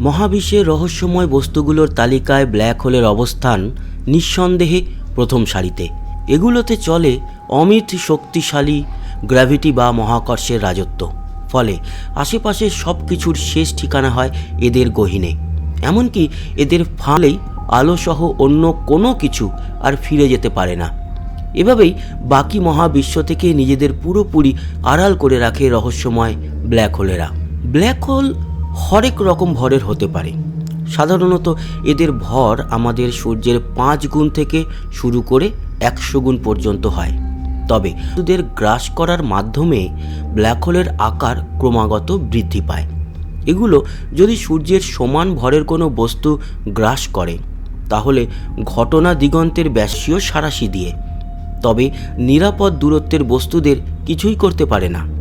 মহাবিশ্বের রহস্যময় বস্তুগুলোর তালিকায় ব্ল্যাক হোলের অবস্থান নিঃসন্দেহে প্রথম সারিতে। এগুলোতে চলে অমিত শক্তিশালী, গ্র্যাভিটি বা মহাকর্ষের রাজত্ব। ফলে আশেপাশের সব কিছুর শেষ ঠিকানা হয় এদের গহিনে। এমনকি এদের ফালেই আলোসহ অন্য কোনো কিছু আর ফিরে যেতে পারে না। এভাবেই বাকি মহাবিশ্ব থেকে নিজেদের পুরোপুরি আড়াল করে রাখে রহস্যময় ব্ল্যাক হোলেরা। ব্ল্যাক হোল হরেক রকম ভরের হতে পারে। সাধারণত এদের ভর আমাদের সূর্যের পাঁচ গুণ থেকে শুরু করে একশো গুণ পর্যন্ত হয়। তবে এদের গ্রাস করার মাধ্যমে ব্ল্যাক হোলের আকার ক্রমাগত বৃদ্ধি পায়। এগুলো যদি সূর্যের সমান ভরের কোনো বস্তু গ্রাস করে, তাহলে ঘটনা দিগন্তের ব্যাসীয় সারাশি দিয়ে। তবে নিরাপদ দূরত্বের বস্তুদের কিছুই করতে পারে না।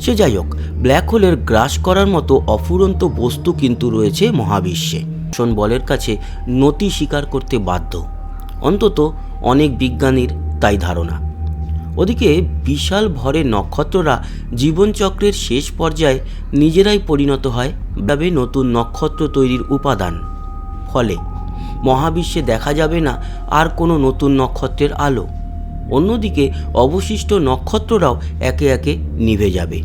সে যাই হোক ব্ল্যাক হোলের গ্রাস করার মতো অফুরন্ত বস্তু কিন্তু রয়েছে মহাবিশ্বে। শোন বলের কাছে নতি স্বীকার করতে বাধ্য। অন্তত অনেক বিজ্ঞানীর তাই ধারণা। ওদিকে বিশাল ভরে নক্ষত্ররা জীবনচক্রের শেষ পর্যায়ে নিজেরাই পরিণত হয় ভাবে নতুন নক্ষত্র তৈরির উপাদান। ফলে মহাবিশ্বে দেখা যাবে না আর কোনো নতুন নক্ষত্রের আলো। অন্যদিকে অবশিষ্ট নক্ষত্ররাও একে একে নিভে যাবে।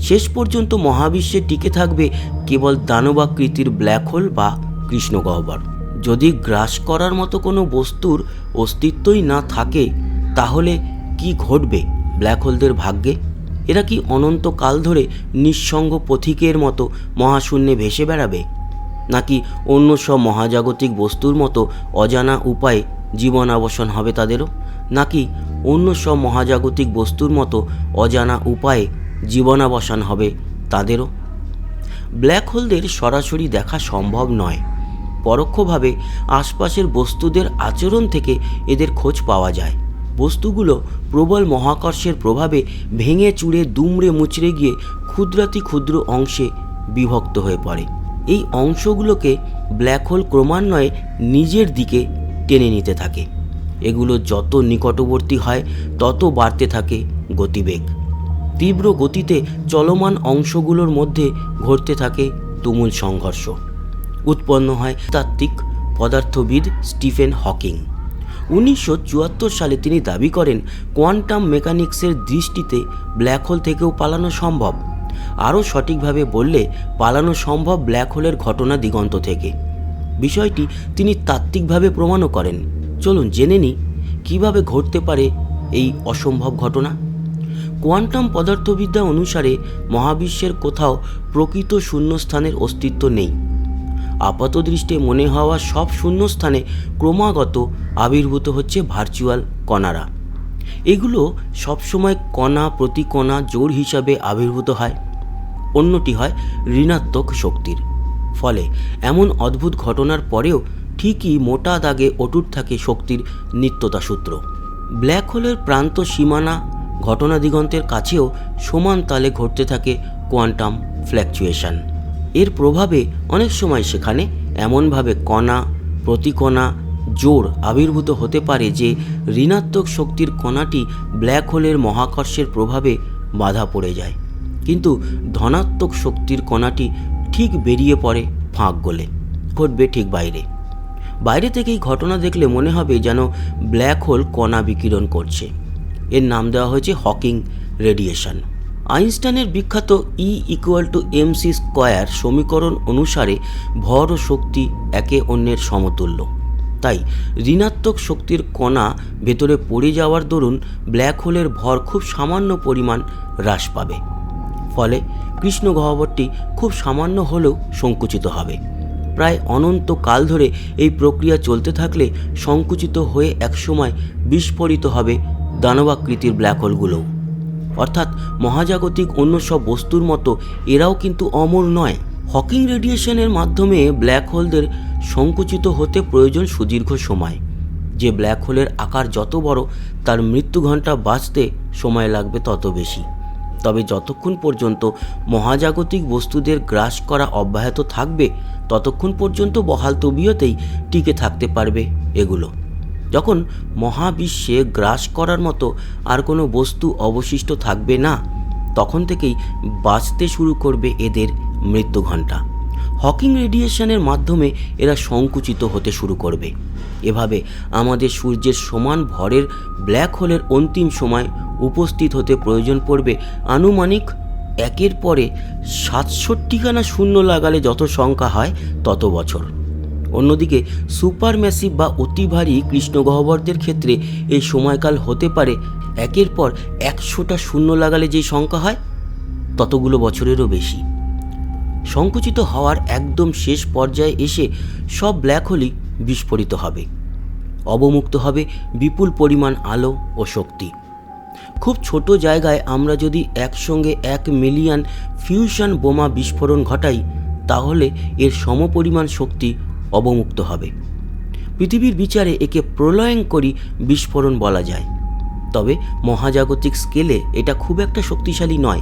শেষ পর্যন্ত মহাবিশ্বে টিকে থাকবে কেবল দানবাকৃতির ব্ল্যাক হোল বা কৃষ্ণগহ্বর যদি গ্রাস করার মতো কোনো বস্তুর অস্তিত্বই না থাকে, তাহলে কি ঘটবে ব্ল্যাক হোলদের ভাগ্যে? এরা কি অনন্তকাল ধরে নিঃসঙ্গ পথিকের মতো মহাশূন্যে ভেসে বেড়াবে? নাকি অন্য সব মহাজাগতিক বস্তুর মতো অজানা উপায়ে জীবন জীবনাবসান হবে তাদেরও? নাকি অন্য সব মহাজাগতিক বস্তুর মতো অজানা উপায়ে জীবনাবসান হবে তাদেরও? ব্ল্যাক হোলদের সরাসরি দেখা সম্ভব নয়। পরোক্ষভাবে আশপাশের বস্তুদের আচরণ থেকে এদের খোঁজ পাওয়া যায়। বস্তুগুলো প্রবল মহাকর্ষের প্রভাবে ভেঙে চুড়ে দুমড়ে মুচড়ে গিয়ে ক্ষুদ্রাতি ক্ষুদ্র অংশে বিভক্ত হয়ে পড়ে। এই অংশগুলোকে ব্ল্যাক হোল ক্রমান্বয়ে নিজের দিকে টেনে নিতে থাকে। এগুলো যত নিকটবর্তী হয়, তত বাড়তে থাকে গতিবেগ। তীব্র গতিতে চলমান অংশগুলোর মধ্যে ঘটতে থাকে তুমুল সংঘর্ষ। উৎপন্ন হয় তাত্ত্বিক পদার্থবিদ স্টিফেন হকিং। উনিশশো চুয়াত্তর সালে তিনি দাবি করেন, কোয়ান্টাম মেকানিক্সের দৃষ্টিতে ব্ল্যাক হোল থেকেও পালানো সম্ভব। আরও সঠিকভাবে বললে, পালানো সম্ভব ব্ল্যাক হোলের ঘটনা দিগন্ত থেকে। বিষয়টি তিনি তাত্ত্বিকভাবে প্রমাণও করেন। চলুন জেনে নিই, কীভাবে ঘটতে পারে এই অসম্ভব ঘটনা। কোয়ান্টাম পদার্থবিদ্যা অনুসারে মহাবিশ্বের কোথাও প্রকৃত শূন্যস্থানের অস্তিত্ব নেই। আপাত আপাতদৃষ্টে মনে হওয়া সব শূন্যস্থানে ক্রমাগত আবির্ভূত হচ্ছে ভার্চুয়াল কণারা। এগুলো সবসময় কণা প্রতি কণা জোর হিসাবে আবির্ভূত হয়। অন্যটি হয় ঋণাত্মক শক্তির। ফলে এমন অদ্ভুত ঘটনার পরেও ঠিকই মোটা দাগে অটুট থাকে শক্তির নিত্যতা সূত্র ব্ল্যাক হোলের প্রান্ত সীমানা ঘটনা দিগন্তের কাছেও সমান তালে ঘটতে থাকে কোয়ান্টাম ফ্ল্যাকচুয়েশন। এর প্রভাবে অনেক সময় সেখানে এমনভাবে কণা, প্রতিকণা জোর আবির্ভূত হতে পারে যে ঋণাত্মক শক্তির কণাটি ব্ল্যাক হোলের মহাকর্ষের প্রভাবে বাধা পড়ে যায়। কিন্তু ধনাত্মক শক্তির কণাটি ঠিক বেরিয়ে পড়ে ফাঁক গলে, ঘটবে ঠিক বাইরে। বাইরে থেকেই ঘটনা দেখলে মনে হবে যেন ব্ল্যাক হোল কণা বিকিরণ করছে। এর নাম দেওয়া হয়েছে হকিং রেডিয়েশন। আইনস্টাইনের বিখ্যাত E equal to M C square সমীকরণ অনুসারে ভর ও শক্তি একে অন্যের সমতুল্য। তাই ঋণাত্মক শক্তির কণা ভেতরে পড়ে যাওয়ার দরুন ব্ল্যাক হোলের ভর খুব সামান্য পরিমাণ হ্রাস পাবে। ফলে কৃষ্ণ গহ্বরটি খুব সামান্য হলেও সংকুচিত হবে। প্রায় অনন্ত কাল ধরে এই প্রক্রিয়া চলতে থাকলে সংকুচিত হয়ে একসময় বিস্ফোরিত হবে দানবাকৃতির ব্ল্যাক হোলগুলোও অর্থাৎ মহাজাগতিক অন্য সব বস্তুর মতো এরাও কিন্তু অমর নয়। হকিং রেডিয়েশনের মাধ্যমে ব্ল্যাক হোলদের সংকুচিত হতে প্রয়োজন সুদীর্ঘ সময়। যে ব্ল্যাক হোলের আকার যত বড়, তার মৃত্যু ঘণ্টা বাঁচতে সময় লাগবে তত বেশি। তবে যতক্ষণ পর্যন্ত মহাজাগতিক বস্তুদের গ্রাস করা অব্যাহত থাকবে, ততক্ষণ পর্যন্ত বহাল তবিয়তেই টিকে থাকতে পারবে এগুলো। যখন মহাবিশ্বে গ্রাস করার মতো আর কোনো বস্তু অবশিষ্ট থাকবে না, তখন থেকেই বাঁচতে শুরু করবে এদের মৃত্যু ঘণ্টা হকিং রেডিয়েশনের মাধ্যমে এরা সংকুচিত হতে শুরু করবে। এভাবে আমাদের সূর্যের সমান ভরের ব্ল্যাক হোলের অন্তিম সময় উপস্থিত হতে প্রয়োজন পড়বে। আনুমানিক একের পরে সাতষট্টিখানা শূন্য লাগালে যত সংখ্যা হয় তত বছর। অন্যদিকে সুপার ম্যাসিভ বা অতি ভারী কৃষ্ণগহ্বরদের ক্ষেত্রে এই সময়কাল হতে পারে একের পর একশোটা শূন্য লাগালে যে সংখ্যা হয়, ততগুলো বছরেরও বেশি। সংকুচিত হওয়ার একদম শেষ পর্যায়ে এসে সব ব্ল্যাক হোলই বিস্ফোরিত হবে। অবমুক্ত হবে বিপুল পরিমাণ আলো ও শক্তি। খুব ছোট জায়গায় আমরা যদি একসঙ্গে এক মিলিয়ন ফিউশন বোমা বিস্ফোরণ ঘটাই, তাহলে এর সমপরিমাণ শক্তি অবমুক্ত হবে। পৃথিবীর বিচারে একে প্রলয়ঙ্করী বিস্ফোরণ বলা যায়। তবে মহাজাগতিক স্কেলে এটা খুব একটা শক্তিশালী নয়।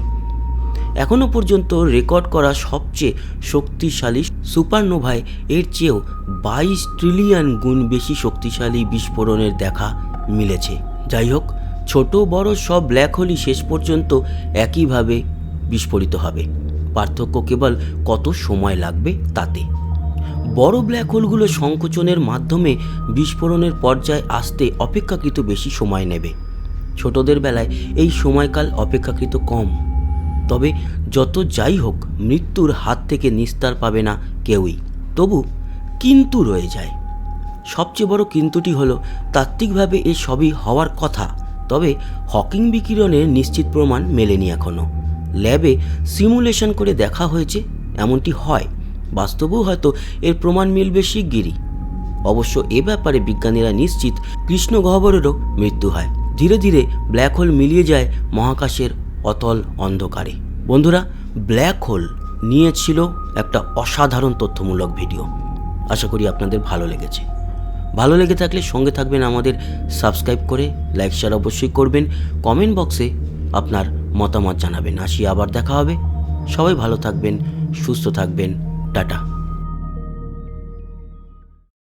এখনও পর্যন্ত রেকর্ড করা সবচেয়ে শক্তিশালী সুপারনোভায় এর চেয়েও বাইশ ট্রিলিয়ন গুণ বেশি শক্তিশালী বিস্ফোরণের দেখা মিলেছে। যাই হোক, ছোট বড় সব ব্ল্যাক হোলই শেষ পর্যন্ত একইভাবে বিস্ফোরিত হবে। পার্থক্য কেবল কত সময় লাগবে তাতে? বড় ব্ল্যাক হোলগুলো সংকোচনের মাধ্যমে বিস্ফোরণের পর্যায়ে আসতে অপেক্ষাকৃত বেশি সময় নেবে। ছোটদের বেলায় এই সময়কাল অপেক্ষাকৃত কম। তবে যত যাই হোক, মৃত্যুর হাত থেকে নিস্তার পাবে না কেউই। তবু কিন্তু রয়ে যায়। সবচেয়ে বড় কিন্তুটি হলো, তাত্ত্বিকভাবে এ সবই হওয়ার কথা, তবে হকিং বিকিরণের নিশ্চিত প্রমাণ মেলেনি এখনও ল্যাবে সিমুলেশন করে দেখা হয়েছে, এমনটি হয়। বাস্তবেও হয়তো এর প্রমাণ মিলবে শিগগিরই। অবশ্য এ ব্যাপারে বিজ্ঞানীরা নিশ্চিত কৃষ্ণ গহ্বরেরও মৃত্যু হয়। ধীরে ধীরে ব্ল্যাক হোল মিলিয়ে যায় মহাকাশের অতল অন্ধকারে। বন্ধুরা ব্ল্যাক হোল নিয়ে ছিল একটা অসাধারণ তথ্যমূলক ভিডিও আশা করি আপনাদের ভালো লেগেছে। ভালো লেগে থাকলে সঙ্গে থাকবেন আমাদের সাবস্ক্রাইব করে লাইক শেয়ার অবশ্যই করবেন। কমেন্ট বক্সে আপনার মতামত জানাবেন। আসি আবার দেখা হবে। সবাই ভালো থাকবেন, সুস্থ থাকবেন। টাটা।